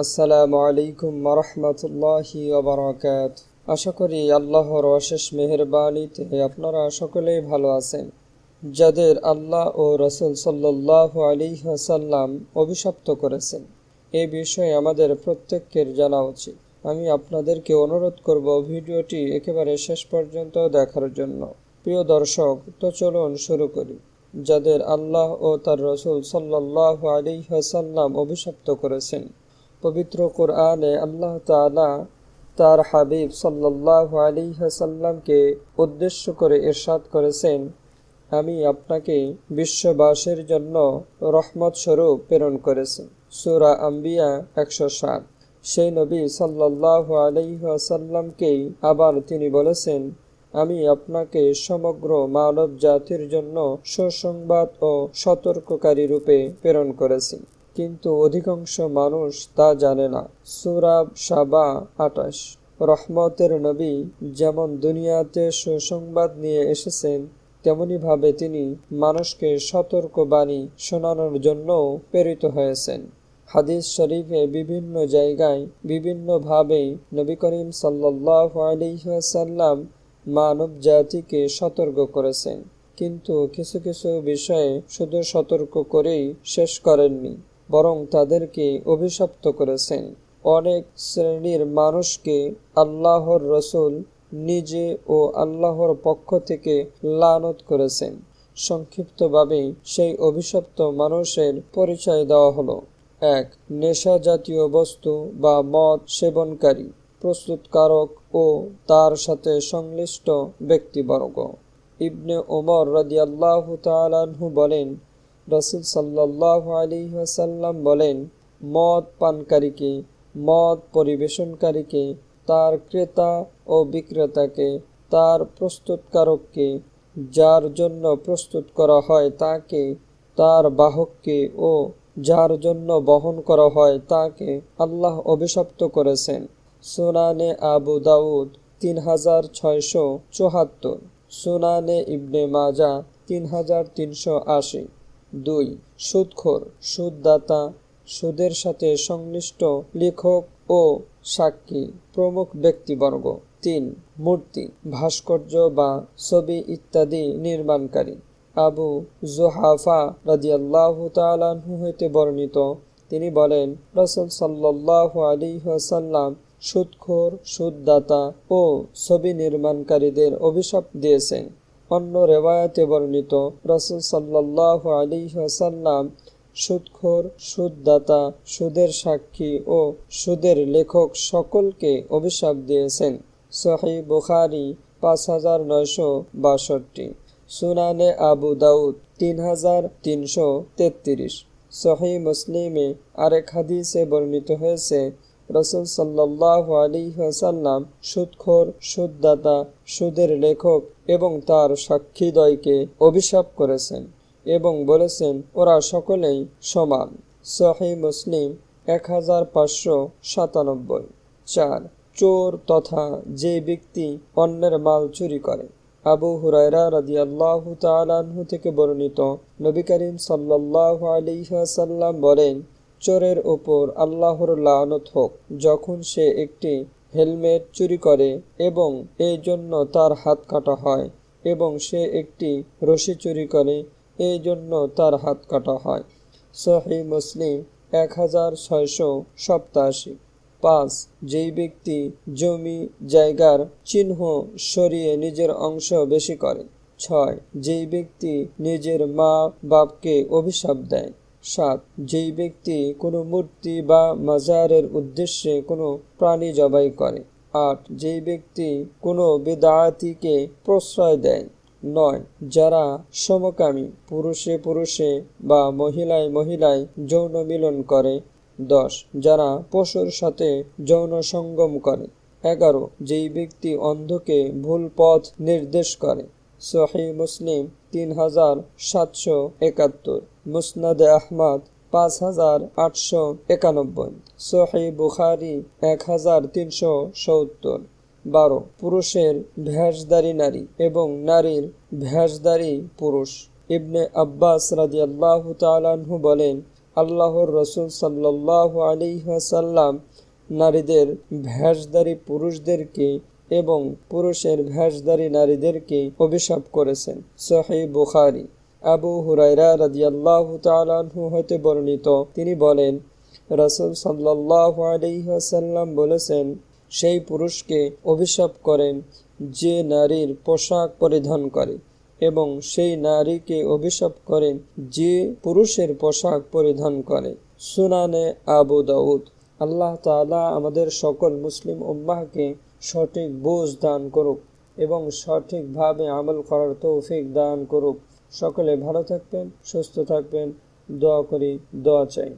আসসালামু আলাইকুম রহমতুল্লাহি ওবরাকাত আশা করি আল্লাহর অশেষ মেহরবানিতে আপনারা সকলেই ভালো আছেন। যাদের আল্লাহ ও রসুল সাল্লাহ আলী সাল্লাম অভিশপ্ত করেছেন, এ বিষয়ে আমাদের প্রত্যেকের জানা উচিত। আমি আপনাদেরকে অনুরোধ করব ভিডিওটি একেবারে শেষ পর্যন্ত দেখার জন্য। প্রিয় দর্শক, তো চলুন শুরু করি। যাদের আল্লাহ ও তার রসুল সাল্লাহ আলী সাল্লাম অভিশপ্ত করেছেন পবিত্র কোরআনে আল্লাহ তালা তার হাবিব সাল্লাহ আলী সাল্লামকে উদ্দেশ্য করে এরশাদ করেছেন, আমি আপনাকে বিশ্ববাসীর জন্য রহমত স্বরূপ প্রেরণ করেছি। সুরা আম্বিয়া একশো সাত। সেই নবী সাল্লাহ আলাইসাল্লামকেই আবার তিনি বলেছেন, আমি আপনাকে সমগ্র মানব জাতির জন্য সুসংবাদ ও সতর্ককারী রূপে প্রেরণ করেছি। কিন্তু অধিকাংশ মানুষ তা জানে না। সুরাব সাবা আটাশ রহমতের নবী যেমন দুনিয়াতে সুসংবাদ নিয়ে এসেছেন, তেমনিভাবে তিনি মানুষকে সতর্ক বাণী শোনানোর জন্য প্রেরিত হয়েছেন। হাদিস শরীফে বিভিন্ন জায়গায় বিভিন্নভাবে নবী করিম সাল্লাহ আলিহাসাল্লাম মানব জাতিকে সতর্ক করেছেন, কিন্তু কিছু কিছু বিষয়ে শুধু সতর্ক করেই শেষ করেননি। বরং তাদেরকে অভিশপ্ত করেছেন। অনেক শ্রেণির মানুষকে আল্লাহর রসুল নিজে ও আল্লাহর পক্ষ থেকে লানত করেছেন। সংক্ষিপ্তভাবে সেই অভিশপ্ত মানুষের পরিচয় দেওয়া হলো। এক নেশা জাতীয় বস্তু বা মদ সেবনকারী, প্রস্তুতকারক ও তার সাথে সংশ্লিষ্ট ব্যক্তিবর্গ। ইবনে ওমর রাদিয়াল্লাহ তালাহু বলেন রসুল সাল্লাহ আলী সাল্লাম বলেন, মদ পানকারীকে, মদ পরিবেশনকারীকে, তার ক্রেতা ও বিক্রেতাকে, তার প্রস্তুতকারককে, যার জন্য প্রস্তুত করা হয় তাকে, তার বাহককে ও যার জন্য বহন করা হয় তাকে আল্লাহ অভিশপ্ত করেছেন। সুনানে আবু দাউদ তিন হাজার ছয়শো চুহাত্তর সুনানে ইবনে মাজা তিন হাজার তিনশো আশি। দুই, সুদখোর, সুদদাতা, সুদের সাথে সংশ্লিষ্ট লেখক ও সাক্ষী, প্রমুখ ব্যক্তিবর্গ। তিন, মূর্তি, ভাস্কর্য বা ছবি ইত্যাদি নির্মাণকারী। আবু জোহাফা রাজিয়াল্লাহ তালাহু হইতে বর্ণিত। তিনি বলেন, রসুল সাল্লাহ আলী সাল্লাম সুদখোর, সুদদাতা ও ছবি নির্মাণকারীদের অভিশাপ দিয়েছেন। অন্য রেওয়ায়তে বর্ণিত রসুল সাল্লাহ আলী সাল্লাম সুদখোর, সুদদাতা, সুদের সাক্ষী ও সুদের লেখক সকলকে অভিশাপ দিয়েছেন। সহি বুখারি পাঁচ হাজার নয়শো বাষট্টি, সুনানে আবু দাউদ তিন হাজার তিনশো তেত্রিশ। সহি মুসলিমে আরেক হাদিসে বর্ণিত হয়েছে রসুল সাল্লাহ আলী সাল্লাম সুদখোর, সুদদাতা, সুদের লেখক এবং তার সাক্ষীদ্বয়কে অভিশাপ করেছেন এবং বলেছেন, ওরা সকলেই সমান। সহি মুসলিম এক হাজার পাঁচশো সাতানব্বই। চার, চোর তথা যে ব্যক্তি অন্যের মাল চুরি করে। আবু হুরায়রা রাদি আল্লাহ থেকে বর্ণিত নবী করিম সাল্লাহ আলিহাসাল্লাম বলেন চোরের ওপর আল্লাহর লানত হোক, যখন সে একটি হেলমেট চুরি করে এবং এই জন্য তার হাত কাটা হয় এবং সে একটি রশি চুরি করে এই জন্য তার হাত কাটা হয়। সহি মুসলিম এক হাজার ছয়শো সপ্তাশি। পাঁচ, যেই ব্যক্তি জমি, জায়গার চিহ্ন সরিয়ে নিজের অংশ বেশি করে। ছয়, যেই ব্যক্তি নিজের মা বাপকে অভিশাপ দেয়। সাত যেই ব্যক্তি কোনো মূর্তি বা মাজারের উদ্দেশ্যে কোনো প্রাণী জবাই করে। আট, যেই ব্যক্তি কোনো বেদাতিকে প্রশ্রয় দেয়। নয়, যারা সমকামী, পুরুষে পুরুষে বা মহিলায় মহিলায় যৌন মিলন করে। দশ, যারা পশুর সাথে যৌন সঙ্গম করে। এগারো, যেই ব্যক্তি অন্ধকে ভুল পথ নির্দেশ করে। সহি মুসলিম তিন হাজার সাতশো একাত্তর। মুসনাদে আহমদ পাঁচ হাজার আটশো একানব্বই। সহি বুখারি এক হাজার তিনশো সত্তর। বারো। পুরুষের ভ্যাসদারী নারী এবং নারীর ভ্যাসদারী পুরুষ। ইবনে আব্বাস রাজি আল্লাহ তালাহু বলেন, আল্লাহর রসুল সাল্লাহ আলিহাসাল্লাম নারীদের ভেষধারী পুরুষদেরকে এবং পুরুষের ভেষধারী নারীদেরকে অভিশাপ করেছেন। সহি বুখারি। আবু হুরাইরা রাদিয়াল্লাহ তালাহু হতে বর্ণিত। তিনি বলেন, রসুল সাল্লাহ আলিহাসাল্লাম বলেছেন, সেই পুরুষকে অভিশাপ করেন যে নারীর পোশাক পরিধান করে এবং সেই নারীকে অভিশাপ করেন যে পুরুষের পোশাক পরিধান করে। সুনানে আবু দাউদ। আল্লাহ তালা আমাদের সকল মুসলিম উম্মাহকে সঠিক বোঝ দান করুক এবং সঠিকভাবে আমল করার তৌফিক দান করুক। সকলে ভালো থাকবেন, সুস্থ থাকবেন। দোয়া করি, দোয়া চাই।